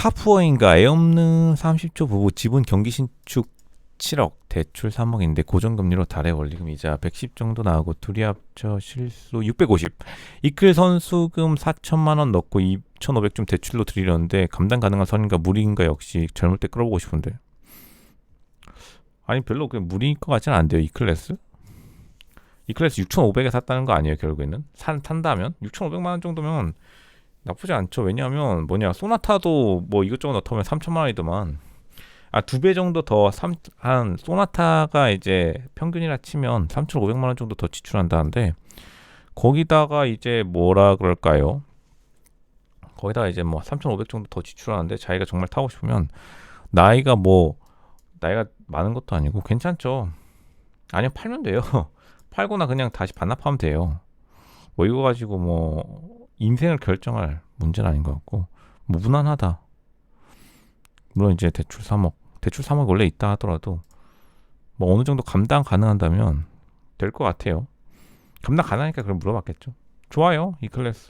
카푸어인가 애 없는 30조 부부 집은 경기 신축 7억 대출 3억인데 고정금리로 달에 원리금 이자 110 정도 나오고 둘이 합쳐 실수 650 이클 선수금 4천만 원 넣고 2,500좀 대출로 드리려는데 감당 가능한 선인가 무리인가 역시 젊을 때 끌어보고 싶은데. 아니 별로 그 무리일 것 같지는 않대요 이 클래스? 이 클래스 6,500에 샀다는 거 아니에요 결국에는? 산 탄다면? 6,500만 원 정도면 나쁘지 않죠 왜냐하면 뭐냐 소나타도 뭐 이것저것 넣다면 3천만 원이더만 아 두 배 정도 더한 소나타가 이제 평균이라 치면 3,500만 원 정도 더 지출한다는데 거기다가 이제 뭐라 그럴까요? 거기다가 이제 뭐 3,500 정도 더 지출하는데 자기가 정말 타고 싶으면 나이가 뭐 나이가 많은 것도 아니고 괜찮죠. 아니면 팔면 돼요. 팔거나 그냥 다시 반납하면 돼요. 뭐 이거 가지고 뭐 인생을 결정할 문제는 아닌 것 같고 뭐 무난하다. 물론 이제 대출 3억, 대출 3억 원래 있다 하더라도 뭐 어느 정도 감당 가능한다면 될 것 같아요. 감당 가능하니까 그럼 물어봤겠죠. 좋아요 이 클래스.